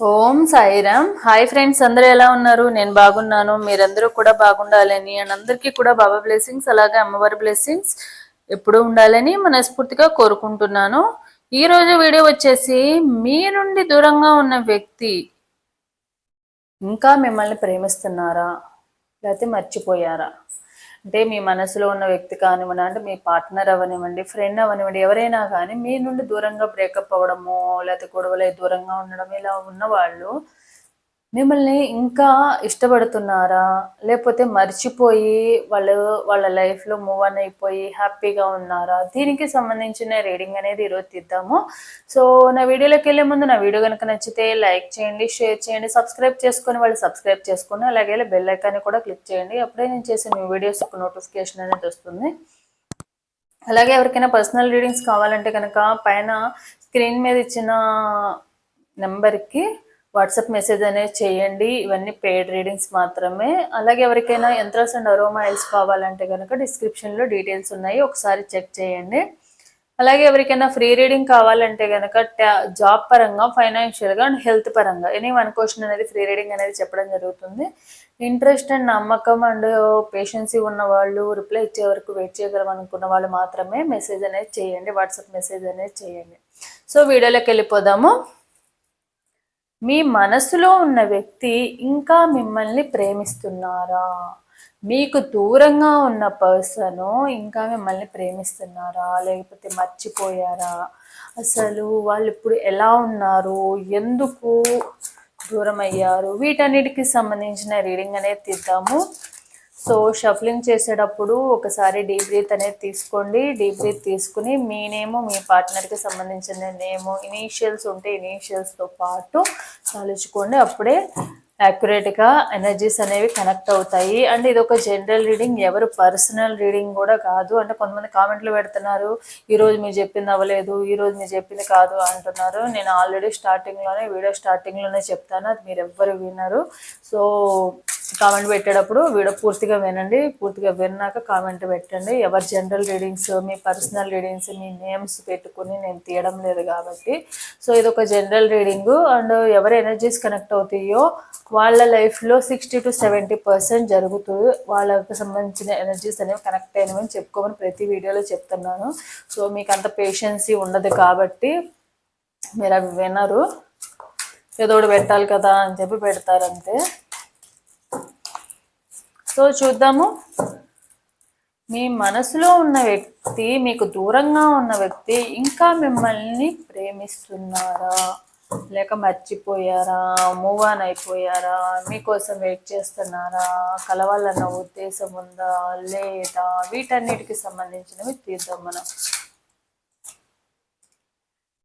ఓం Sairam. Hi friends అందరూ ఎలా ఉన్నారు? నేను బాగున్నాను. మీరందరూ కూడా బాగుండాలని అండ్ అందరికీ కూడా బాబా బ్లెస్సింగ్స్ అలాగే అమ్మవారి బ్లెస్సింగ్స్ ఎప్పుడూ ఉండాలని మనస్ఫూర్తిగా కోరుకుంటున్నాను. ఈ రోజు వీడియో వచ్చేసి మీ నుండి దూరంగా ఉన్న వ్యక్తి ఇంకా మిమ్మల్ని ప్రేమిస్తున్నారా? లేకపోతే మర్చిపోయారా? అంటే మీ మనసులో ఉన్న వ్యక్తి కానివ్వండి అంటే మీ పార్ట్నర్ అవనివ్వండి ఫ్రెండ్ అవనివ్వండి ఎవరైనా కానీ మీ నుండి దూరంగా బ్రేకప్ అవ్వడము లేకపోతే గొడవలే దూరంగా ఉండడం ఇలా ఉన్న వాళ్ళు మిమ్మల్ని ఇంకా ఇష్టపడుతున్నారా? లేకపోతే మర్చిపోయి వాళ్ళు వాళ్ళ లైఫ్లో మూవ్ ఆన్ అయిపోయి హ్యాపీగా ఉన్నారా? దీనికి సంబంధించిన రీడింగ్ అనేది ఈరోజు తీద్దాము. సో నా వీడియోలోకి వెళ్ళే ముందు నా వీడియో కనుక నచ్చితే లైక్ చేయండి షేర్ చేయండి సబ్స్క్రైబ్ చేసుకొని వాళ్ళు సబ్స్క్రైబ్ చేసుకొని అలాగే బెల్ ఐకాన్ కూడా క్లిక్ చేయండి. అప్పుడే నేను చేసే మీ వీడియోస్ ఒక నోటిఫికేషన్ అనేది వస్తుంది. అలాగే ఎవరికైనా పర్సనల్ రీడింగ్స్ కావాలంటే కనుక పైన స్క్రీన్ మీద ఇచ్చిన నెంబర్కి వాట్సాప్ మెసేజ్ అనేది చేయండి. ఇవన్నీ పెయిడ్ రీడింగ్స్ మాత్రమే. అలాగే ఎవరికైనా యంత్రాస్ అండ్ అరోమాయిల్స్ కావాలంటే కనుక డిస్క్రిప్షన్లో డీటెయిల్స్ ఉన్నాయి. ఒకసారి చెక్ చేయండి. అలాగే ఎవరికైనా ఫ్రీ రీడింగ్ కావాలంటే కనుక జాబ్ పరంగా ఫైనాన్షియల్గా అండ్ హెల్త్ పరంగా ఎనీ వన్ క్వశ్చన్ అనేది ఫ్రీ రీడింగ్ అనేది చెప్పడం జరుగుతుంది. ఇంట్రెస్ట్ అండ్ నమ్మకం అండ్ పేషెన్సీ ఉన్న వాళ్ళు రిప్లై ఇచ్చే వరకు వెయిట్ చేయగలం అనుకున్న వాళ్ళు మాత్రమే మెసేజ్ అనేది చేయండి. వాట్సాప్ మెసేజ్ అనేది చేయండి. సో వీడియోలోకి వెళ్ళిపోదాము. మీ మనసులో ఉన్న వ్యక్తి ఇంకా మిమ్మల్ని ప్రేమిస్తున్నారా? మీకు దూరంగా ఉన్న పర్సన్ ఇంకా మిమ్మల్ని ప్రేమిస్తున్నారా? లేకపోతే మర్చిపోయారా? అసలు వాళ్ళు ఇప్పుడు ఎలా ఉన్నారు? ఎందుకు దూరం అయ్యారు వీటన్నిటికి సంబంధించిన రీడింగ్ అనేది తీద్దాము. సో షఫ్లింగ్ చేసేటప్పుడు ఒకసారి డీప్ బ్రీత్ అనేది తీసుకోండి. డీప్ బ్రీత్ తీసుకుని మీ నేము మీ పార్ట్నర్కి సంబంధించిన నేము ఇనీషియల్స్ ఉంటే ఇనీషియల్స్తో పాటు తలుచుకోండి. అప్పుడే యాక్యురేట్గా ఎనర్జీస్ అనేవి కనెక్ట్ అవుతాయి. అండ్ ఇది ఒక జనరల్ రీడింగ్ ఎవరు పర్సనల్ రీడింగ్ కూడా కాదు. అంటే కొంతమంది కామెంట్లు పెడుతున్నారు ఈరోజు మీరు చెప్పింది అవ్వలేదు ఈరోజు మీరు చెప్పింది కాదు అంటున్నారు. నేను ఆల్రెడీ స్టార్టింగ్లోనే వీడియో స్టార్టింగ్లోనే చెప్తాను. అది మీరు ఎవ్వరు వినరు. సో కామెంట్ పెట్టేటప్పుడు వీడియో పూర్తిగా వినండి. పూర్తిగా విన్నాక కామెంట్ పెట్టండి. ఎవరి జనరల్ రీడింగ్స్ మీ పర్సనల్ రీడింగ్స్ మీ నేమ్స్ పెట్టుకుని నేను తీయడం లేదు కాబట్టి. సో ఇది ఒక జనరల్ రీడింగ్. అండ్ ఎవరి ఎనర్జీస్ కనెక్ట్ అవుతాయో వాళ్ళ లైఫ్లో సిక్స్టీ టు సెవెంటీ పర్సెంట్ జరుగుతుంది. వాళ్ళకి సంబంధించిన ఎనర్జీస్ అనేవి కనెక్ట్ అయినవి చెప్పుకోమని ప్రతి వీడియోలో చెప్తున్నాను. సో మీకు అంత పేషెన్సీ ఉండదు కాబట్టి మీరు అవి వినరు. ఏదో ఒకటి పెట్టాలి కదా అని చెప్పి పెడతారంతే. సో చూద్దాము. మీ మనసులో ఉన్న వ్యక్తి మీకు దూరంగా ఉన్న వ్యక్తి ఇంకా మిమ్మల్ని ప్రేమిస్తున్నారా? లేక మర్చిపోయారా? మూవ్ ఆన్ అయిపోయారా? మీకోసం వెయిట్ చేస్తున్నారా? కలవాలన్న ఉద్దేశం ఉందా? లేదా? వీటన్నిటికి సంబంధించినవి తీద్దాం మనం.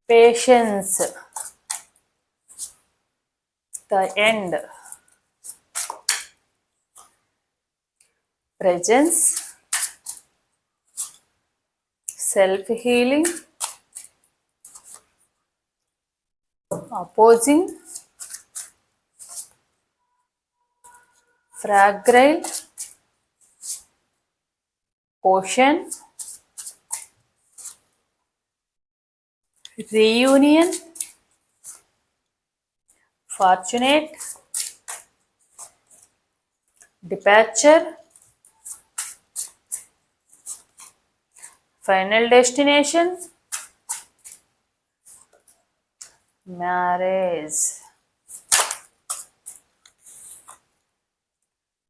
Patience the end presence, self healing, opposing, fragile, ocean, reunion, fortunate, departure, final destination marriage.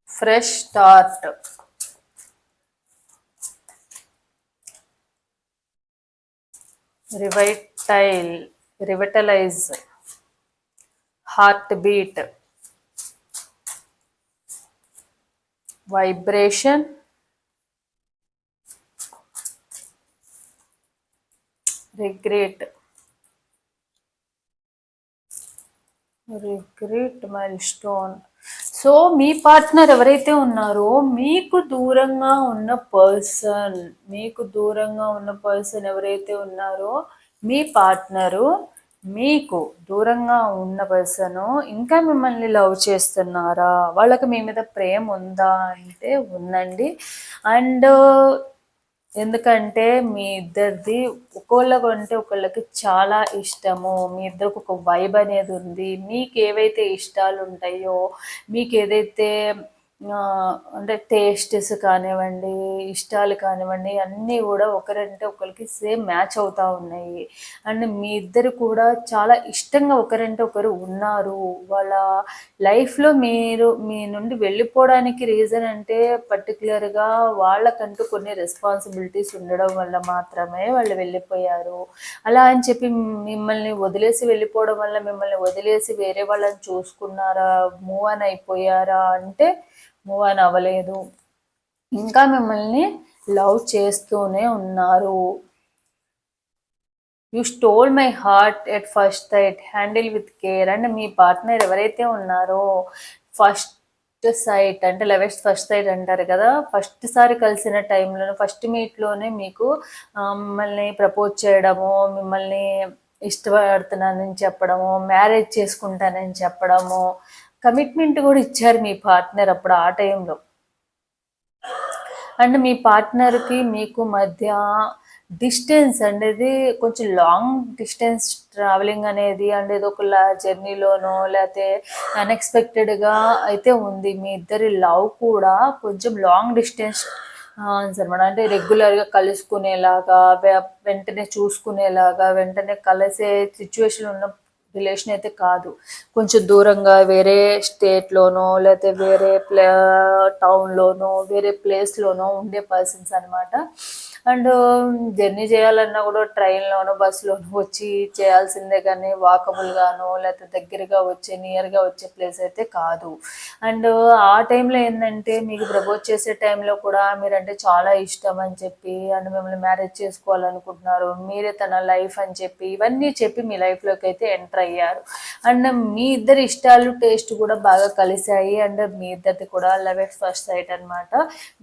Fresh start. Revitalize revitalize. Heartbeat. Vibration regret. Regret milestone so me partner ఎవరైతే ఉన్నారో మీకు దూరంగా ఉన్న పర్సన్ మీకు దూరంగా ఉన్న పర్సన్ ఎవరైతే ఉన్నారో మీ పార్ట్నరు మీకు దూరంగా ఉన్న పర్సన్ ఇంకా మిమ్మల్ని లవ్ చేస్తున్నారా? వాళ్ళకి మీ మీద ప్రేమ ఉందా? అంటే ఉందండి. అండ్ ఎందుకంటే మీ ఇద్దరిది ఒకళ్ళకు అంటే ఒకళ్ళకి చాలా ఇష్టము. మీ ఇద్దరికి ఒక వైబ్ అనేది ఉంది. మీకు ఏవైతే ఇష్టాలు ఉంటాయో మీకు ఏదైతే అంటే టేస్ట్స్ కానివ్వండి ఇష్టాలు కానివ్వండి అన్నీ కూడా ఒకరంటే ఒకరికి సేమ్ మ్యాచ్ అవుతూ ఉన్నాయి. అండ్ మీ ఇద్దరు కూడా చాలా ఇష్టంగా ఒకరంటే ఒకరు ఉన్నారు. వాళ్ళ లైఫ్లో మీరు మీ నుండి వెళ్ళిపోవడానికి రీజన్ అంటే పర్టికులర్గా వాళ్ళకంటూ కొన్ని రెస్పాన్సిబిలిటీస్ ఉండడం వల్ల మాత్రమే వాళ్ళు వెళ్ళిపోయారు. అలా అని చెప్పి మిమ్మల్ని వదిలేసి వెళ్ళిపోవడం వల్ల మిమ్మల్ని వదిలేసి వేరే వాళ్ళని చూసుకున్నారా? మూవ్ ఆన్ అయిపోయారా? అంటే మూవ్ ఆన్ అవ్వలేదు. ఇంకా మిమ్మల్ని లవ్ చేస్తూనే ఉన్నారు. You stole my heart at first sight handle with care and me partner ఎవరైతే ఉన్నారో ఫస్ట్ సైట్ అంటే లెవెస్ట్ ఫస్ట్ సైట్ అంటారు కదా. ఫస్ట్ సారి కలిసిన టైంలో ఫస్ట్ మీట్లోనే మీకు మిమ్మల్ని ప్రపోజ్ చేయడము మిమ్మల్ని ఇష్టపడుతున్నానని చెప్పడము మ్యారేజ్ చేసుకుంటానని చెప్పడము కమిట్మెంట్ కూడా ఇచ్చారు మీ పార్ట్నర్ అప్పుడు ఆ టైంలో. అండ్ మీ పార్ట్నర్కి మీకు మధ్య డిస్టెన్స్ అనేది కొంచెం లాంగ్ డిస్టెన్స్ ట్రావెలింగ్ అనేది అండ్ ఏదో ఒక జర్నీలోనో లేకపోతే అన్ఎక్స్పెక్టెడ్గా అయితే ఉంది. మీ ఇద్దరి లవ్ కూడా కొంచెం లాంగ్ డిస్టెన్స్ అనమాట అంటే రెగ్యులర్గా కలుసుకునేలాగా వెంటనే చూసుకునేలాగా వెంటనే కలిసే సిచ్యువేషన్ ఉన్న రిలేషన్ అయితే కాదు. కొంచెం దూరంగా వేరే స్టేట్లోనో లేకపోతే వేరే ప్లే టౌన్లోనో వేరే ప్లేస్లోనో ఉండే పర్సన్స్ అన్నమాట. అండ్ జర్నీ చేయాలన్నా కూడా ట్రైన్లోను బస్సులోను వచ్చి చేయాల్సిందే కానీ వాకబుల్గానో లేకపోతే దగ్గరగా వచ్చే నియర్గా వచ్చే ప్లేస్ అయితే కాదు. అండ్ ఆ టైంలో ఏంటంటే మీకు ప్రపోజ్ చేసే టైంలో కూడా మీరంటే చాలా ఇష్టం అని చెప్పి అండ్ మిమ్మల్ని మ్యారేజ్ చేసుకోవాలనుకుంటున్నారు మీరే తన లైఫ్ అని చెప్పి ఇవన్నీ చెప్పి మీ లైఫ్లోకి అయితే ఎంటర్ అయ్యారు. అండ్ మీ ఇద్దరి ఇష్టాలు టేస్ట్ కూడా బాగా కలిశాయి. అండ్ మీ ఇద్దరిది కూడా లవ్ ఎట్ ఫస్ట్ సైట్ అనమాట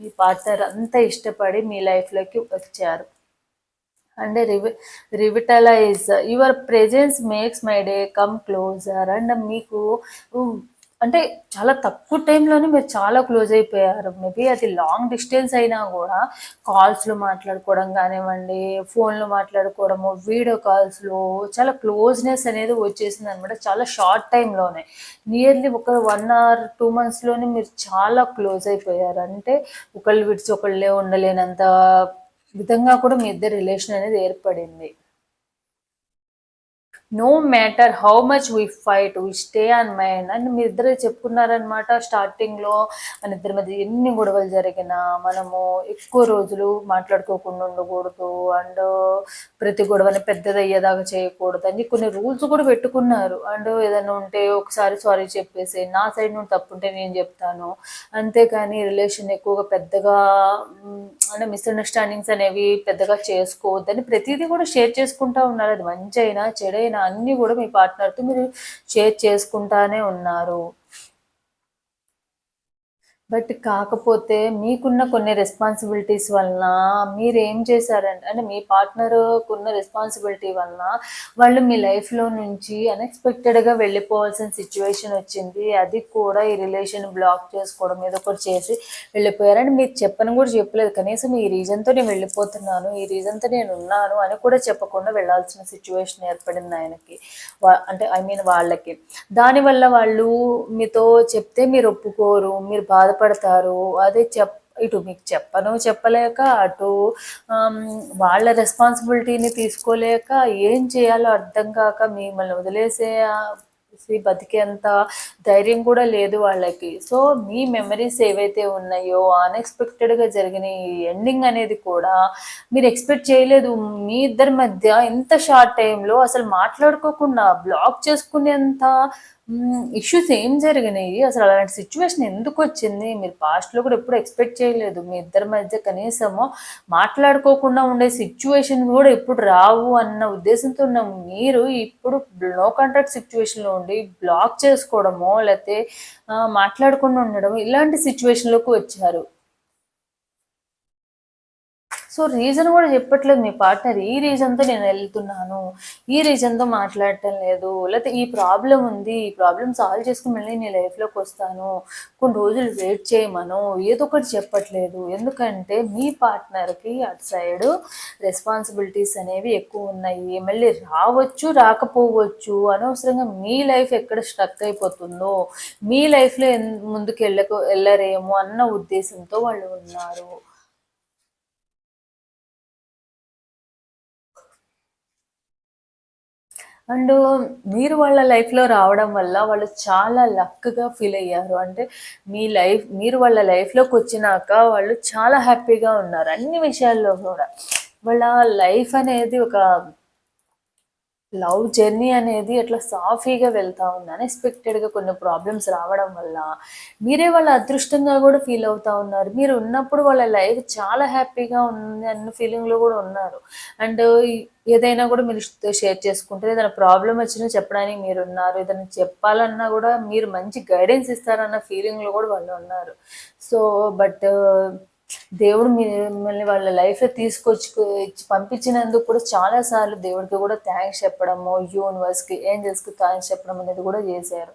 మీ పార్ట్నర్ అంతా ఇష్టపడి మీ లైఫ్లోకి వచ్చారు. And revi revitalise your presence makes my day come closer and మీకు అంటే చాలా తక్కువ టైంలోనే మీరు చాలా క్లోజ్ అయిపోయారు. మేబీ అది లాంగ్ డిస్టెన్స్ అయినా కూడా కాల్స్లో మాట్లాడుకోవడం కానివ్వండి ఫోన్లో మాట్లాడుకోవడము వీడియో కాల్స్లో చాలా క్లోజ్నెస్ అనేది వచ్చేసింది అనమాట చాలా షార్ట్ టైంలోనే నియర్లీ ఒక వన్ అవర్ టూ మంత్స్లోనే మీరు చాలా క్లోజ్ అయిపోయారు. అంటే ఒకళ్ళు విడిచి ఒకళ్ళే ఉండలేనంత విధంగా కూడా మీ ఇద్దరి రిలేషన్ అనేది ఏర్పడింది. No matter how much we fight we stay and mind and మీ ఇద్దరు చెప్పుకున్నారనమాట స్టార్టింగ్లో మన ఇద్దరి మధ్య ఎన్ని గొడవలు జరిగినా మనము ఎక్కువ రోజులు మాట్లాడుకోకుండా ఉండకూడదు. అండ్ ప్రతి గొడవని పెద్దది అయ్యేదాకా చేయకూడదు అని కొన్ని రూల్స్ కూడా పెట్టుకున్నారు. అండ్ ఏదైనా ఉంటే ఒకసారి సారీ చెప్పేసి నా సైడ్ నుండి తప్పుంటే నేను చెప్తాను. అంతేకాని రిలేషన్ ఎక్కువగా పెద్దగా అంటే మిస్అండర్స్టాండింగ్స్ అనేవి పెద్దగా చేసుకోవద్దని ప్రతిదీ కూడా షేర్ చేసుకుంటా ఉన్నారు. అది మంచి అయినా చెడైనా అన్నీ కూడా మీ పార్ట్నర్తో మీరు షేర్ చేసుకుంటానే ఉన్నారు. బట్ కాకపోతే మీకున్న కొన్ని రెస్పాన్సిబిలిటీస్ వలన మీరు ఏం చేశారంటే అంటే మీ పార్ట్నర్కున్న రెస్పాన్సిబిలిటీ వలన వాళ్ళు మీ లైఫ్లో నుంచి అన్ఎక్స్పెక్టెడ్గా వెళ్ళిపోవాల్సిన సిచ్యువేషన్ వచ్చింది. అది కూడా ఈ రిలేషన్ బ్లాక్ చేసుకోవడం ఏదో ఒకటి చేసి వెళ్ళిపోయారని మీరు చెప్పని కూడా చెప్పలేదు. కనీసం ఈ రీజన్తో నేను వెళ్ళిపోతున్నాను ఈ రీజన్తో నేను ఉన్నాను అని కూడా చెప్పకుండా వెళ్ళాల్సిన సిచ్యువేషన్ ఏర్పడింది ఆయనకి. వా- అంటే ఐ మీన్ వాళ్ళకి. దానివల్ల వాళ్ళు మీతో చెప్తే మీరు ఒప్పుకోరు మీరు బాధపడతారు అదే చెప్ ఇటు మీకు చెప్పను చెప్పలేక అటు వాళ్ళ రెస్పాన్సిబిలిటీని తీసుకోలేక ఏం చేయాలో అర్థం కాక మిమ్మల్ని వదిలేసే బతికేంత ధైర్యం కూడా లేదు వాళ్ళకి. సో మీ మెమరీస్ ఏవైతే ఉన్నాయో అన్ఎక్స్పెక్టెడ్గా జరిగిన ఈ ఎండింగ్ అనేది కూడా మీరు ఎక్స్పెక్ట్ చేయలేదు. మీ ఇద్దరి మధ్య ఇంత షార్ట్ టైంలో అసలు మాట్లాడుకోకుండా బ్లాక్ చేసుకునేంత ఇష్యూస్ ఏం జరిగినాయి? అసలు అలాంటి సిచ్యువేషన్ ఎందుకు వచ్చింది? మీరు పాస్ట్లో కూడా ఎప్పుడు ఎక్స్పెక్ట్ చేయలేదు. మీ ఇద్దరి మధ్య కనీసము మాట్లాడుకోకుండా ఉండే సిచ్యువేషన్ కూడా ఎప్పుడు రావు అన్న ఉద్దేశంతో ఉన్న. మీరు ఇప్పుడు నో కాంట్రాక్ట్ సిచ్యువేషన్లో ఉండి బ్లాక్ చేసుకోవడమో లేకపోతే మాట్లాడకుండా ఉండడం ఇలాంటి సిచ్యువేషన్లోకి వచ్చారు. సో రీజన్ కూడా చెప్పట్లేదు మీ పార్ట్నర్. ఈ రీజన్తో నేను వెళ్తున్నాను. ఈ రీజన్తో మాట్లాడటం లేదు. లేకపోతే ఈ ప్రాబ్లం ఉంది. ఈ ప్రాబ్లం సాల్వ్ చేసుకుని మళ్ళీ నీ లైఫ్లోకి వస్తాను. కొన్ని రోజులు వెయిట్ చేయమను ఏదో ఒకటి చెప్పట్లేదు. ఎందుకంటే మీ పార్ట్నర్కి అటు సైడ్ రెస్పాన్సిబిలిటీస్ అనేవి ఎక్కువ ఉన్నాయి. మళ్ళీ రావచ్చు రాకపోవచ్చు. అనవసరంగా మీ లైఫ్ ఎక్కడ స్ట్రక్ అయిపోతుందో మీ లైఫ్లో ముందుకు వెళ్ళకు వెళ్ళరేమో అన్న ఉద్దేశంతో వాళ్ళు ఉన్నారు. అండ్ మీరు వాళ్ళ లైఫ్లో రావడం వల్ల వాళ్ళు చాలా లక్గా ఫీల్ అయ్యారు. అంటే మీ లైఫ్ మీరు వాళ్ళ లైఫ్లోకి వచ్చినాక వాళ్ళు చాలా హ్యాపీగా ఉన్నారు. అన్ని విషయాల్లో కూడా. వాళ్ళ లైఫ్ అనేది ఒక లవ్ జర్నీ అనేది అట్లా సాఫీగా వెళ్తూ ఉంది. అన్ఎక్స్పెక్టెడ్గా కొన్ని ప్రాబ్లమ్స్ రావడం వల్ల మీరే వాళ్ళ అదృష్టంగా కూడా ఫీల్ అవుతూ ఉన్నారు. మీరు ఉన్నప్పుడు వాళ్ళ లైఫ్ చాలా హ్యాపీగా ఉంది అన్న ఫీలింగ్లో కూడా ఉన్నారు. అండ్ ఏదైనా కూడా మీరు షేర్ చేసుకుంటే ఏదైనా ప్రాబ్లం వచ్చినా చెప్పడానికి మీరు ఉన్నారు. ఏదైనా చెప్పాలన్నా కూడా మీరు మంచి గైడెన్స్ ఇస్తారన్న ఫీలింగ్లో కూడా వాళ్ళు ఉన్నారు. సో బట్ దేవుడు మిమ్మల్ని వాళ్ళ లైఫ్లో తీసుకొచ్చి పంపించినందుకు కూడా చాలాసార్లు దేవుడికి కూడా థ్యాంక్స్ చెప్పడము యూనివర్స్కి ఏంజల్స్కి థ్యాంక్స్ చెప్పడం అనేది కూడా చేశారు.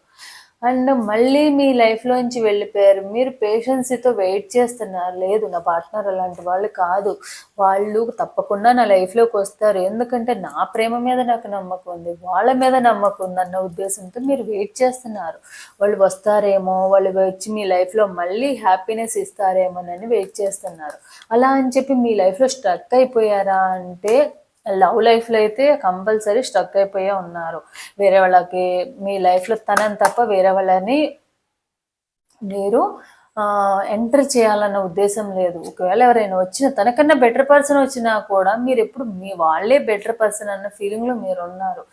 అండ్ మళ్ళీ మీ లైఫ్లోంచి వెళ్ళిపోయారు. మీరు పేషెన్సీతో వెయిట్ చేస్తున్నారు. లేదు నా పార్ట్నర్ అలాంటి వాళ్ళు కాదు. వాళ్ళు తప్పకుండా నా లైఫ్లోకి వస్తారు. ఎందుకంటే నా ప్రేమ మీద నాకు నమ్మకం ఉంది. వాళ్ళ మీద నమ్మకం ఉంది అన్న ఉద్దేశంతో మీరు వెయిట్ చేస్తున్నారు. వాళ్ళు వస్తారేమో వాళ్ళు వచ్చి మీ లైఫ్లో మళ్ళీ హ్యాపీనెస్ ఇస్తారేమోనని వెయిట్ చేస్తున్నారు. అలా అని చెప్పి మీ లైఫ్లో స్ట్రక్ అయిపోయారా అంటే లవ్ లైఫ్లో అయితే కంపల్సరీ స్ట్రక్ అయిపోయే ఉన్నారు. వేరే వాళ్ళకి మీ లైఫ్లో తనని తప్ప వేరే వాళ్ళని మీరు ఎంటర్ చేయాలన్న ఉద్దేశం లేదు. ఒకవేళ ఎవరైనా వచ్చిన తనకన్నా బెటర్ పర్సన్ వచ్చినా కూడా మీరు ఎప్పుడు మీ వాళ్ళే బెటర్ పర్సన్ అన్న ఫీలింగ్లో మీరు ఉన్నారు.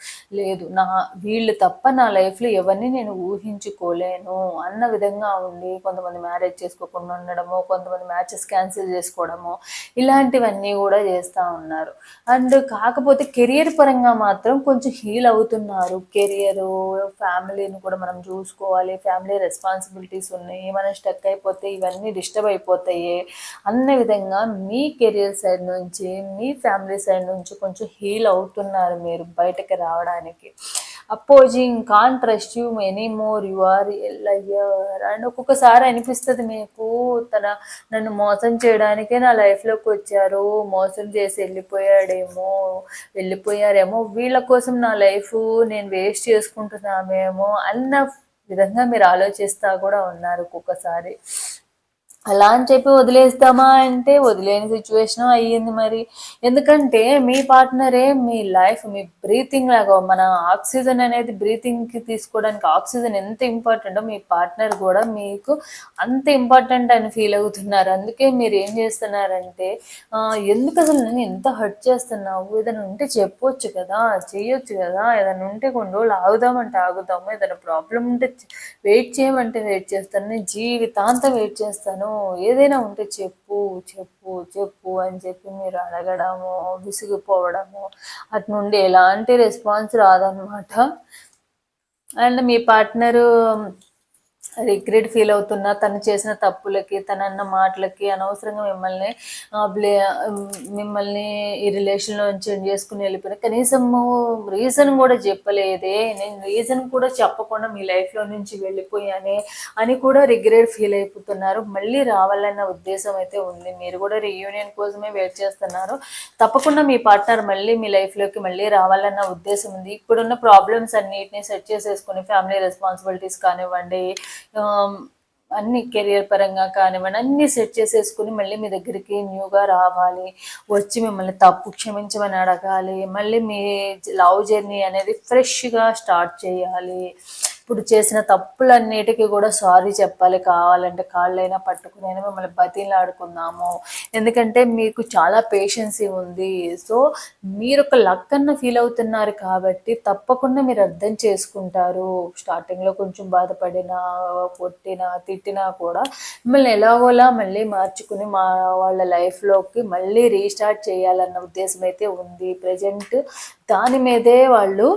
లేదు నా వీళ్ళు తప్ప నా లైఫ్లో ఎవరిని నేను ఊహించుకోలేను అన్న విధంగా ఉండి కొంతమంది మ్యారేజ్ చేసుకోకుండా ఉండడము కొంతమంది మ్యాచెస్ క్యాన్సిల్ చేసుకోవడము ఇలాంటివన్నీ కూడా చేస్తూ ఉన్నారు. అండ్ కాకపోతే కెరియర్ పరంగా మాత్రం కొంచెం హీల్ అవుతున్నారు. కెరియరు ఫ్యామిలీని కూడా మనం చూసుకోవాలి. ఫ్యామిలీ రెస్పాన్సిబిలిటీస్ ఉన్నాయి. మనం స్టక్ అయిపోతే ఇవన్నీ డిస్టర్బ్ అయిపోతాయి అన్న విధంగా మీ కెరియర్ సైడ్ నుంచి మీ ఫ్యామిలీ సైడ్ నుంచి కొంచెం హీల్ అవుతున్నారు మీరు బయటకు రావడానికి. Opposing can't trust you any more you are Iyer and ఒక్కొక్కసారి అనిపిస్తుంది మీకు. తన నన్ను మోసం చేయడానికే నా లైఫ్లోకి వచ్చారు మోసం చేసి వెళ్ళిపోయాడేమో వెళ్ళిపోయారేమో వీళ్ళ కోసం నా లైఫ్ నేను వేస్ట్ చేసుకుంటున్నామేమో అన్న విధంగా మీరు ఆలోచిస్తా కూడా ఉన్నారు ఒక్కొక్కసారి. అలా అని చెప్పి వదిలేస్తామా అంటే వదిలేని సిచ్యువేషన్ అయ్యింది మరి. ఎందుకంటే మీ పార్ట్నరే మీ లైఫ్ మీ బ్రీతింగ్ లాగా మన ఆక్సిజన్ అనేది బ్రీతింగ్కి తీసుకోవడానికి ఆక్సిజన్ ఎంత ఇంపార్టెంటో మీ పార్ట్నర్ కూడా మీకు అంత ఇంపార్టెంట్ అని ఫీల్ అవుతున్నారు. అందుకే మీరు ఏం చేస్తున్నారంటే ఎందుకు అసలు నేను ఎంత హర్ట్ చేస్తున్నావు? ఏదైనా ఉంటే చెప్పొచ్చు కదా చేయొచ్చు కదా ఏదైనా ఉంటే కొన్ని రోజులు ఆగుదామంటే ఆగుదాము ఏదైనా ప్రాబ్లం ఉంటే వెయిట్ చేయమంటే వెయిట్ చేస్తాను నేను జీవితాంతం వెయిట్ చేస్తాను ఏదైనా ఉంటే చెప్పు చెప్పు చెప్పు అని చెప్పి మీరు అడగడము విసిగిపోవడము అటు నుండి ఎలాంటి రెస్పాన్స్ రాదనమాట అండ్ మీ పార్ట్నరు రిగ్రెట్ ఫీల్ అవుతున్నా తను చేసిన తప్పులకి తన అన్న మాటలకి అనవసరంగా మిమ్మల్ని బ్లే మిమ్మల్ని ఈ రిలేషన్లో చేంజ్ చేసుకుని వెళ్ళిపోయినా కనీసం రీజన్ కూడా చెప్పలేదే. నేను రీజన్ కూడా చెప్పకుండా మీ లైఫ్లో నుంచి వెళ్ళిపోయానే అని కూడా రిగ్రెట్ ఫీల్ అయిపోతున్నారు. మళ్ళీ రావాలన్న ఉద్దేశం అయితే ఉంది. మీరు కూడా రీయూనియన్ కోసమే వెయిట్ చేస్తున్నారు. తప్పకుండా మీ పార్ట్నర్ మళ్ళీ మీ లైఫ్లోకి మళ్ళీ రావాలన్న ఉద్దేశం ఉంది. ఇప్పుడున్న ప్రాబ్లమ్స్ అన్నిటిని సెట్ చేసేసుకుని ఫ్యామిలీ రెస్పాన్సిబిలిటీస్ కానివ్వండి Um, అన్ని కెరియర్ పరంగా కానివ్వండి అన్ని సెట్ చేసేసుకుని మళ్ళీ మీ దగ్గరికి న్యూగా రావాలి. వచ్చి మిమ్మల్ని తప్పు క్షమించమని అడగాలి. మళ్ళీ మీ లవ్ జర్నీ అనేది ఫ్రెష్గా స్టార్ట్ చేయాలి. ఇప్పుడు చేసిన తప్పులన్నిటికీ కూడా సారీ చెప్పాలి. కావాలంటే కాళ్ళైనా పట్టుకునైనా మిమ్మల్ని బతిలాడుకుందాము. ఎందుకంటే మీకు చాలా పేషెన్సీ ఉంది. సో మీరు ఒక లక్ అన్న ఫీల్ అవుతున్నారు కాబట్టి తప్పకుండా మీరు అర్థం చేసుకుంటారు. స్టార్టింగ్లో కొంచెం బాధపడినా కొట్టినా తిట్టినా కూడా మిమ్మల్ని ఎలాగోలా మళ్ళీ మార్చుకుని మా వాళ్ళ లైఫ్లోకి మళ్ళీ రీస్టార్ట్ చేయాలన్న ఉద్దేశం అయితే ఉంది. ప్రజెంట్ దాని మీదే వాళ్ళు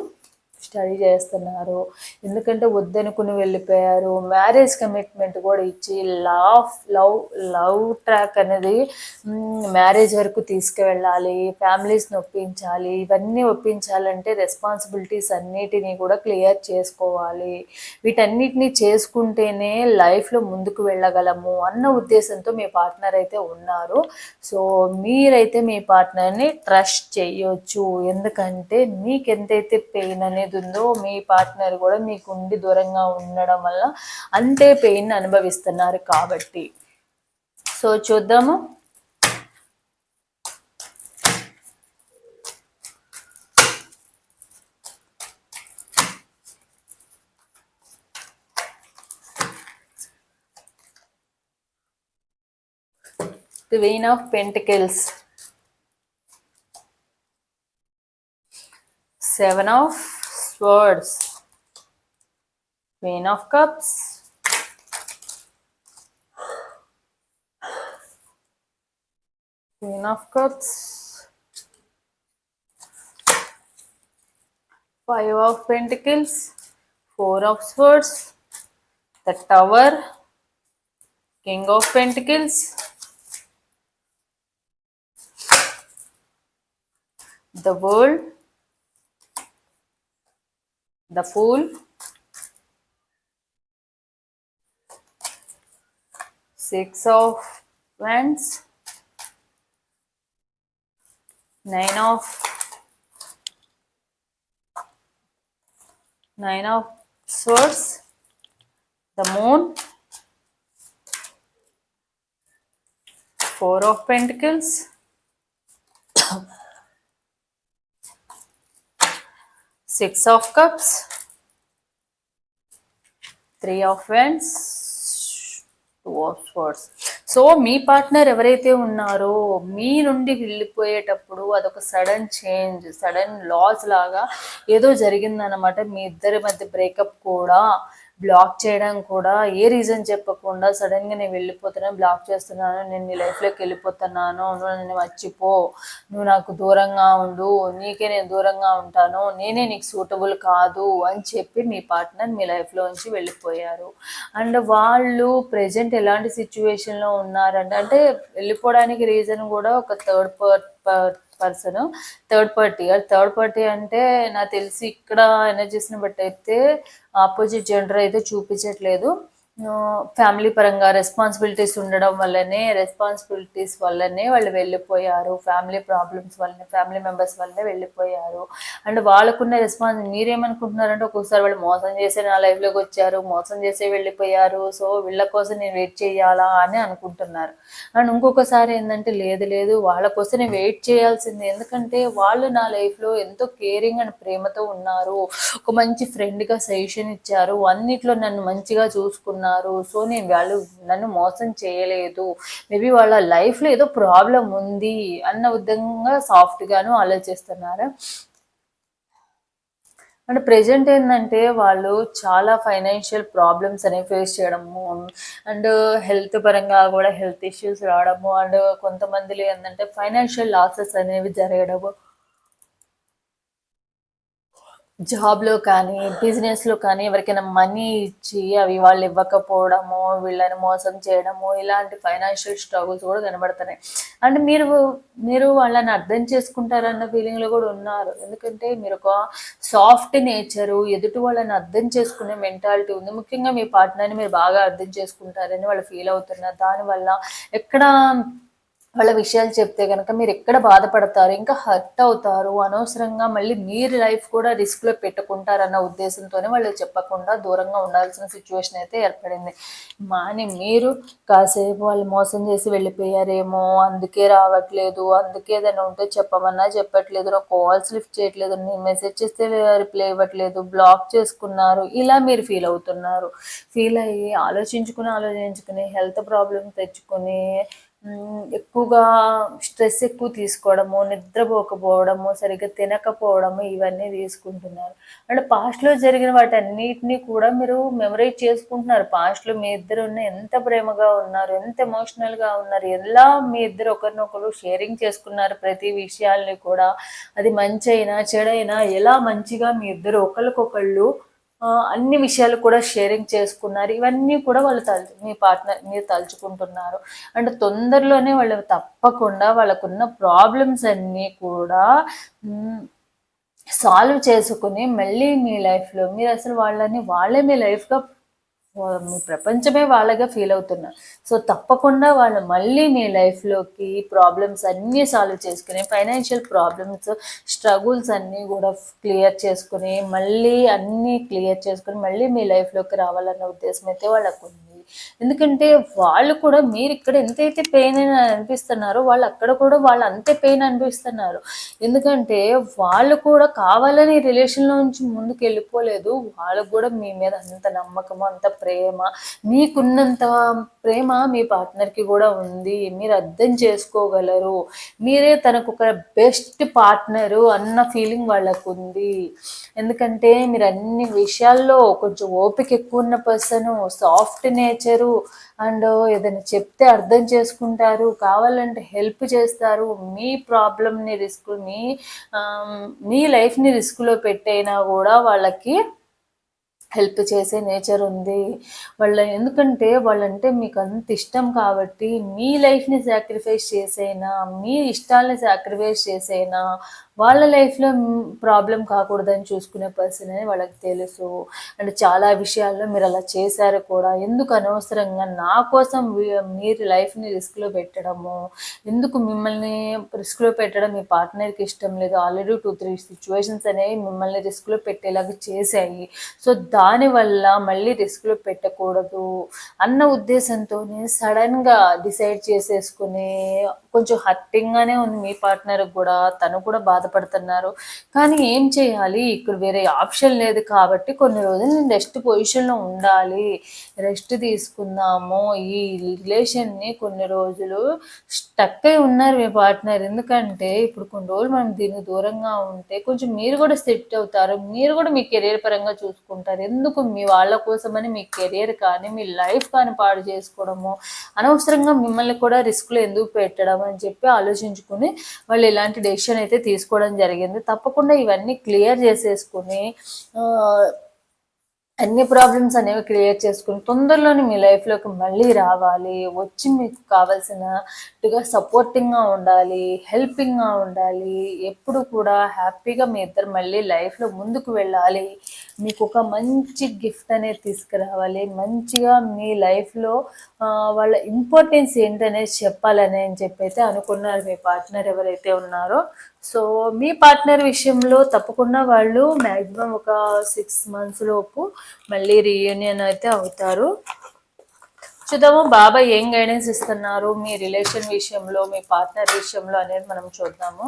స్టడీ చేస్తున్నారు. ఎందుకంటే వద్దనుకుని వెళ్ళిపోయారు. మ్యారేజ్ కమిట్మెంట్ కూడా ఇచ్చి లవ్ లవ్ లవ్ ట్రాక్ అనేది మ్యారేజ్ వరకు తీసుకువెళ్ళాలి. ఫ్యామిలీస్ని ఒప్పించాలి ఇవన్నీ ఒప్పించాలంటే రెస్పాన్సిబిలిటీస్ అన్నిటినీ కూడా క్లియర్ చేసుకోవాలి. వీటన్నిటినీ చేసుకుంటేనే లైఫ్లో ముందుకు వెళ్ళగలము అన్న ఉద్దేశంతో మీ పార్ట్నర్ అయితే ఉన్నారు. సో మీరైతే మీ పార్ట్నర్ని ట్రస్ట్ చేయొచ్చు. ఎందుకంటే మీకు ఎంతైతే పెయిన్ అనేది ఉందో మీ పార్ట్నర్ కూడా మీకు ఉండి దూరంగా ఉండడం వల్ల అంతే పెయిన్ అనుభవిస్తున్నారు కాబట్టి. సో చూద్దాము. the Queen of Pentacles, Seven of Swords, Queen of Cups, Queen of Cups, Five of Pentacles, Four of Swords, the Tower, King of Pentacles, the World, the Fool, Six of Wands, Nine of Nine of Swords, the Moon, Four of Pentacles, Six of Cups, Three of Wands, Two of Swords. So me partner ఎవరైతే ఉన్నారో మీ నుండి వెళ్ళిపోయేటప్పుడు అదొక sudden change sudden loss లాగా ఏదో జరిగిందనమాట మీ ఇద్దరి మధ్య బ్రేకప్ కూడా. బ్లాక్ చేయడం కూడా ఏ రీజన్ చెప్పకుండా సడన్గా నేను వెళ్ళిపోతున్నాను బ్లాక్ చేస్తున్నాను నేను నీ లైఫ్లోకి వెళ్ళిపోతున్నాను నువ్వు నన్ను మర్చిపో నువ్వు నాకు దూరంగా ఉండు నీకే నేను దూరంగా ఉంటాను నేనే నీకు సూటబుల్ కాదు అని చెప్పి మీ పార్ట్నర్ మీ లైఫ్లో నుంచి వెళ్ళిపోయారు. అండ్ వాళ్ళు ప్రజెంట్ ఎలాంటి సిచ్యువేషన్లో ఉన్నారంటే అంటే వెళ్ళిపోవడానికి రీజన్ కూడా ఒక third per person third party third party అంటే నాకు తెలిసి ఇక్కడ ఎనర్జీస్ని బట్టి అయితే ఆపోజిట్ జెండర్ అయితే చూపించట్లేదు. ఫ్యామిలీ పరంగా రెస్పాన్సిబిలిటీస్ ఉండడం వల్లనే రెస్పాన్సిబిలిటీస్ వల్లనే వాళ్ళు వెళ్ళిపోయారు. ఫ్యామిలీ ప్రాబ్లమ్స్ వల్లనే ఫ్యామిలీ మెంబర్స్ వల్లనే వెళ్ళిపోయారు. అండ్ వాళ్ళకున్న రెస్పాన్స్ మీరేమనుకుంటున్నారంటే ఒక్కొక్కసారి వాళ్ళు మోసం చేసే నా లైఫ్లోకి వచ్చారు మోసం చేసే వెళ్ళిపోయారు. సో వీళ్ళ కోసం నేను వెయిట్ చేయాలా అని అనుకుంటున్నారు. అండ్ ఇంకొకసారి ఏంటంటే లేదు లేదు వాళ్ళ కోసం నేను వెయిట్ చేయాల్సింది. ఎందుకంటే వాళ్ళు నా లైఫ్లో ఎంతో కేరింగ్ అండ్ ప్రేమతో ఉన్నారు. ఒక మంచి ఫ్రెండ్గా సజెషన్ ఇచ్చారు. అన్నిట్లో నన్ను మంచిగా చూసుకున్నారు. ఉన్నారు. సో నేను వాళ్ళు నన్ను మోసం చేయలేదు. మేబీ వాళ్ళ లైఫ్లో ఏదో ప్రాబ్లం ఉంది అన్న విధంగా సాఫ్ట్గాను ఆలోచిస్తున్నారు? అండ్ ప్రజెంట్ ఏంటంటే వాళ్ళు చాలా ఫైనాన్షియల్ ప్రాబ్లమ్స్ అనేవి ఫేస్ చేయడము. అండ్ హెల్త్ పరంగా కూడా హెల్త్ ఇష్యూస్ రావడము. అండ్ కొంతమందిలో ఏంటంటే ఫైనాన్షియల్ లాసెస్ అనేవి జరగడము. జాబ్లో కానీ బిజినెస్లో కానీ ఎవరికైనా మనీ ఇచ్చి అవి వాళ్ళు ఇవ్వకపోవడము వీళ్ళని మోసం చేయడము ఇలాంటి ఫైనాన్షియల్ స్ట్రగుల్స్ కూడా కనబడుతున్నాయి. అండ్ మీరు మీరు వాళ్ళని అర్థం చేసుకుంటారన్న ఫీలింగ్లో కూడా ఉన్నారు. ఎందుకంటే మీరు ఒక సాఫ్ట్ నేచరు ఎదుటి వాళ్ళని అర్థం చేసుకునే మెంటాలిటీ ఉంది. ముఖ్యంగా మీ పార్ట్నర్ని మీరు బాగా అర్థం చేసుకుంటారని వాళ్ళు ఫీల్ అవుతున్నారు. దానివల్ల ఎక్కడ వాళ్ళ విషయాలు చెప్తే కనుక మీరు ఎక్కడ బాధపడతారు ఇంకా హర్ట్ అవుతారు అనవసరంగా మళ్ళీ మీరు లైఫ్ కూడా రిస్క్లో పెట్టుకుంటారన్న ఉద్దేశంతోనే వాళ్ళు చెప్పకుండా దూరంగా ఉండాల్సిన సిచ్యువేషన్ అయితే ఏర్పడింది. మాని మీరు కాసేపు వాళ్ళు మోసం చేసి వెళ్ళిపోయారేమో అందుకే రావట్లేదు అందుకే ఏదైనా ఉంటే చెప్పమన్నా చెప్పట్లేదు నా కాల్స్ లిఫ్ట్ చేయట్లేదు నేను మెసేజ్ చేస్తే రిప్లై ఇవ్వట్లేదు బ్లాక్ చేసుకున్నారు ఇలా మీరు ఫీల్ అవుతున్నారు. ఫీల్ అయ్యి ఆలోచించుకుని ఆలోచించుకుని హెల్త్ ప్రాబ్లమ్ తెచ్చుకుని ఎక్కువగా స్ట్రెస్ ఎక్కువ తీసుకోవడము నిద్రపోకపోవడము సరిగ్గా తినకపోవడము ఇవన్నీ తీసుకుంటున్నారు. అంటే పాస్ట్లో జరిగిన వాటన్నిటిని కూడా మీరు మెమరైజ్ చేసుకుంటున్నారు. పాస్ట్లో మీ ఇద్దరు ఉన్న ఎంత ప్రేమగా ఉన్నారు ఎంత ఎమోషనల్గా ఉన్నారు ఎలా మీ ఇద్దరు ఒకరినొకరు షేరింగ్ చేసుకున్నారు ప్రతి విషయాల్ని కూడా. అది మంచి అయినా చెడైనా ఎలా మంచిగా మీ ఇద్దరు ఒకరికొకళ్ళు అన్ని విషయాలు కూడా షేరింగ్ చేసుకున్నారు. ఇవన్నీ కూడా వాళ్ళు తలు మీ పార్ట్నర్ మీరు తలుచుకుంటున్నారు. అంటే తొందరలోనే వాళ్ళు తప్పకుండా వాళ్ళకున్న ప్రాబ్లమ్స్ అన్నీ కూడా సాల్వ్ చేసుకుని మళ్ళీ మీ లైఫ్లో మీరు అసలు వాళ్ళని వాళ్ళే మీ లైఫ్గా ప్రపంచమే వాళ్ళగా ఫీల్ అవుతున్నారు సో తప్పకుండా వాళ్ళు మళ్ళీ మీ లైఫ్లోకి ప్రాబ్లమ్స్ అన్నీ సాల్వ్ చేసుకుని ఫైనాన్షియల్ ప్రాబ్లమ్స్ స్ట్రగుల్స్ అన్నీ కూడా క్లియర్ చేసుకుని మళ్ళీ అన్నీ క్లియర్ చేసుకుని మళ్ళీ మీ లైఫ్లోకి రావాలన్న ఉద్దేశం అయితే వాళ్ళకు ఉంది ఎందుకంటే వాళ్ళు కూడా మీరు ఇక్కడ ఎంతైతే పెయిన్ అని అనిపిస్తున్నారో వాళ్ళు అక్కడ కూడా వాళ్ళు అంతే పెయిన్ అనిపిస్తున్నారు. ఎందుకంటే వాళ్ళు కూడా కావాలని రిలేషన్లో నుంచి ముందుకు వెళ్ళిపోలేదు. వాళ్ళకు కూడా మీ మీద అంత నమ్మకం అంత ప్రేమ మీకున్నంత ప్రేమ మీ పార్ట్నర్కి కూడా ఉంది. మీరు అర్థం చేసుకోగలరు. మీరే తనకు ఒక బెస్ట్ పార్ట్నరు అన్న ఫీలింగ్ వాళ్ళకు ఉంది. ఎందుకంటే మీరు అన్ని విషయాల్లో కొంచెం ఓపిక ఎక్కువ ఉన్న పర్సన్ సాఫ్ట్ నేచరు అండ్ ఏదైనా చెప్తే అర్థం చేసుకుంటారు కావాలంటే హెల్ప్ చేస్తారు. మీ ప్రాబ్లమ్ని రిస్క్ మీ మీ లైఫ్ని రిస్క్లో పెట్టైనా కూడా వాళ్ళకి హెల్ప్ చేసే నేచర్ ఉంది. వాళ్ళ ఎందుకంటే వాళ్ళంటే మీకు అంత ఇష్టం కాబట్టి మీ లైఫ్ని సాక్రిఫైస్ చేసైనా మీ ఇష్టాలని సాక్రిఫైస్ చేసైనా వాళ్ళ లైఫ్లో ప్రాబ్లం కాకూడదని చూసుకునే పర్సన్ అని వాళ్ళకి తెలుసు. అండ్ చాలా విషయాల్లో మీరు అలా చేశారు కూడా. ఎందుకు అనవసరంగా నా కోసం మీరు లైఫ్ని రిస్క్లో పెట్టడము? ఎందుకు మిమ్మల్ని రిస్క్లో పెట్టడం మీ పార్ట్నర్కి ఇష్టం లేదు? ఆల్రెడీ టూ త్రీ సిచ్యువేషన్స్ అనేవి మిమ్మల్ని రిస్క్లో పెట్టేలాగా చేశాయి. సో దానివల్ల మళ్ళీ రిస్క్లో పెట్టకూడదు అన్న ఉద్దేశంతోనే సడన్గా డిసైడ్ చేసేసుకునే కొంచెం హర్టింగ్గానే ఉంది మీ పార్ట్నర్ కూడా. తను కూడా బాధపడుతున్నారు. కానీ ఏం చేయాలి? ఇక్కడ వేరే ఆప్షన్ లేదు కాబట్టి కొన్ని రోజులు నేను రెస్ట్ పొజిషన్లో ఉండాలి. రెస్ట్ తీసుకుందాము. ఈ రిలేషన్ని కొన్ని రోజులు స్టక్ అయి ఉన్నారు మీ పార్ట్నర్ ఎందుకంటే ఇప్పుడు కొన్ని రోజులు మనం దీనికి దూరంగా ఉంటే కొంచెం మీరు కూడా సెట్ అవుతారు. మీరు కూడా మీ కెరీర్ పరంగా చూసుకుంటారు. ఎందుకు మీ వాళ్ళ కోసమని మీ కెరీర్ కానీ మీ లైఫ్ కానీ పాడు చేసుకోవడము? అనవసరంగా మిమ్మల్ని కూడా రిస్క్లో ఎందుకు పెట్టడం? అని చెప్పి ఆలోచించుకుని వాళ్ళు ఇలాంటి డెసిషన్ అయితే తీసుకోవడం జరిగింది. తప్పకుండా ఇవన్నీ క్లియర్ చేసేసుకుని అన్ని ప్రాబ్లమ్స్ అనేవి క్లియర్ చేసుకుని తొందరలోనే మీ లైఫ్లోకి మళ్ళీ రావాలి. వచ్చి మీకు కావాల్సినట్టుగా సపోర్టింగ్గా ఉండాలి హెల్పింగ్గా ఉండాలి. ఎప్పుడు కూడా హ్యాపీగా మీ ఇద్దరు మళ్ళీ లైఫ్లో ముందుకు వెళ్ళాలి. మీకు ఒక మంచి గిఫ్ట్ అనేది తీసుకురావాలి. మంచిగా మీ లైఫ్లో వాళ్ళ ఇంపార్టెన్స్ ఏంటనేది చెప్పాలని అని చెప్పి అయితే అనుకున్నారు మీ పార్ట్నర్ ఎవరైతే ఉన్నారో. సో మీ పార్ట్నర్ విషయంలో తప్పకుండా వాళ్ళు మ్యాక్సిమం ఒక సిక్స్ మంత్స్ లోపు మళ్ళీ రీయూనియన్ అయితే అవుతారు. చూద్దాము బాబా ఏం గైడెన్స్ ఇస్తున్నారు? మీ రిలేషన్ విషయంలో మీ పార్ట్నర్ విషయంలో అనేది మనం చూద్దాము.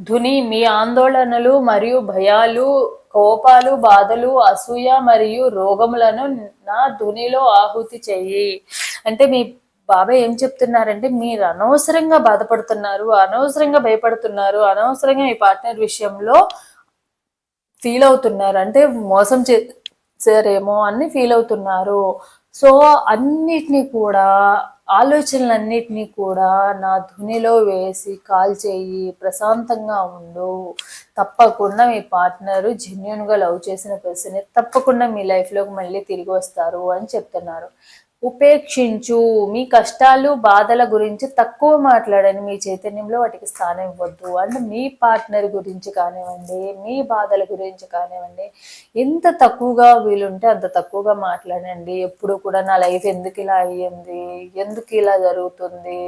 ధుని మీ ఆందోళనలు మరియు భయాలు కోపాలు బాధలు అసూయ మరియు రోగములను నా ధునిలో ఆహుతి చెయ్యి అంటే మీ బాబాయ్ ఏం చెప్తున్నారంటే మీరు అనవసరంగా బాధపడుతున్నారు అనవసరంగా భయపడుతున్నారు అనవసరంగా మీ పార్ట్నర్ విషయంలో ఫీల్ అవుతున్నారు. అంటే మోసం చేసారేమో అని ఫీల్ అవుతున్నారు. సో అన్నిటినీ కూడా ఆలోచనలన్నిటినీ కూడా నా ధునిలో వేసి కాల్ చేయి ప్రశాంతంగా ఉండు. తప్పకుండా మీ పార్ట్నర్ జెన్యున్గా లవ్ చేసిన పర్సన్ తప్పకుండా మీ లైఫ్లోకి మళ్ళీ తిరిగి వస్తారు అని చెప్తున్నారు. ఉపేక్షించు. మీ కష్టాలు బాధల గురించి తక్కువ మాట్లాడండి మీ చైతన్యంలో వాటికి స్థానం ఇవ్వద్దు. అంటే మీ పార్ట్నర్ గురించి కానివ్వండి మీ బాధల గురించి కానివ్వండి ఎంత తక్కువగా వీలుంటే అంత తక్కువగా మాట్లాడండి. ఎప్పుడు కూడా నా లైఫ్ ఎందుకు ఇలా అయ్యింది? ఎందుకు ఇలా జరుగుతుంది?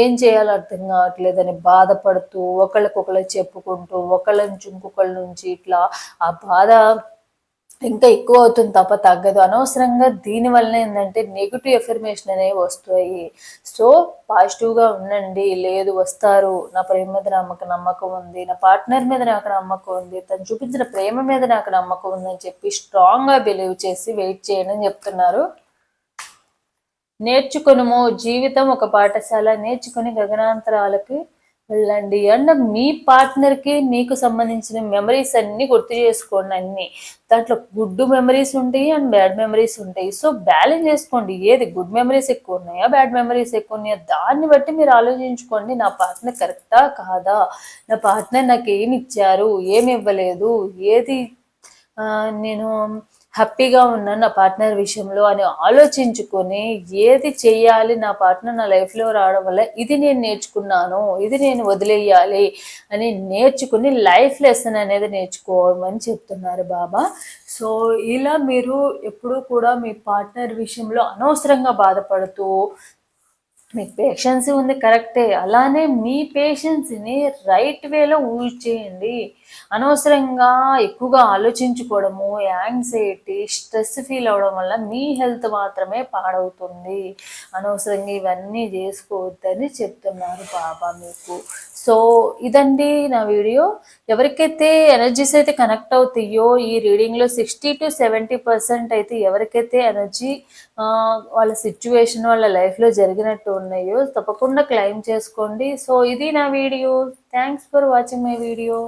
ఏం చేయాలో అర్థం కావట్లేదని బాధపడుతూ ఒకళ్ళకొకళ్ళు చెప్పుకుంటూ ఒకళ్ళ నుంచి ఇంకొకళ్ళ నుంచి ఇట్లా ఆ బాధ ఇంకా ఎక్కువ అవుతుంది తప్ప తగ్గదు. అనవసరంగా దీని వలన ఏంటంటే నెగిటివ్ ఎఫర్మేషన్ అనేవి వస్తాయి. సో పాజిటివ్గా ఉండండి. లేదు వస్తారు. నా ప్రేమ మీద నాకు నమ్మకం ఉంది. నా పార్ట్నర్ మీద నాకు నమ్మకం ఉంది. తను చూపించిన ప్రేమ మీద నాకు నమ్మకం ఉందని చెప్పి స్ట్రాంగ్గా బిలీవ్ చేసి వెయిట్ చేయండి అని చెప్తున్నారు. నేర్చుకునుము. జీవితం ఒక పాఠశాల. నేర్చుకుని గగనాంతరాలకి వెళ్ళండి. అండ్ మీ పార్ట్నర్కి మీకు సంబంధించిన మెమరీస్ అన్నీ గుర్తు చేసుకోండి అన్నీ. దాంట్లో గుడ్ మెమరీస్ ఉంటాయి అండ్ బ్యాడ్ మెమరీస్ ఉంటాయి. సో బ్యాలెన్స్ చేసుకోండి. ఏది గుడ్ మెమరీస్ ఎక్కువ ఉన్నాయా బ్యాడ్ మెమరీస్ ఎక్కువ ఉన్నాయా దాన్ని బట్టి మీరు ఆలోచించుకోండి. నా పార్ట్నర్ కరెక్టా కాదా? నా పార్ట్నర్ నాకు ఏమి ఇచ్చారు? ఏమి ఇవ్వలేదు? ఏది నేను హ్యాపీగా ఉన్నాను నా పార్ట్నర్ విషయంలో అని ఆలోచించుకొని ఏది చేయాలి నా పార్ట్నర్ నా లైఫ్లో రావడం వల్ల ఇది నేను నేర్చుకున్నాను ఇది నేను వదిలేయాలి అని నేర్చుకుని లైఫ్ లెసన్ అనేది నేర్చుకోమని చెప్తున్నారు బాబా. సో ఇలా మీరు ఎప్పుడూ కూడా మీ పార్ట్నర్ విషయంలో అనవసరంగా బాధపడుతూ మీకు పేషెన్స్ ఉంది కరెక్టే. అలానే మీ పేషెన్స్ని రైట్ వేలో యూజ్ చేయండి. అనవసరంగా ఎక్కువగా ఆలోచించుకోవడము యాంగ్జైటీ స్ట్రెస్ ఫీల్ అవ్వడం వల్ల మీ హెల్త్ మాత్రమే పాడవుతుంది. అనవసరంగా ఇవన్నీ చేసుకోవద్దని చెప్తున్నారు బాబా మీకు. సో ఇదండి నా వీడియో. ఎవరికైతే ఎనర్జీస్ అయితే కనెక్ట్ అవుతాయో ఈ రీడింగ్లో సిక్స్టీ టు సెవెంటీ పర్సెంట్ అయితే ఎవరికైతే ఎనర్జీ వాళ్ళ సిచ్యువేషన్ వాళ్ళ లైఫ్లో జరిగినట్టు ఉన్నాయో తప్పకుండా క్లైమ్ చేసుకోండి. సో ఇది నా video. Thanks for watching my video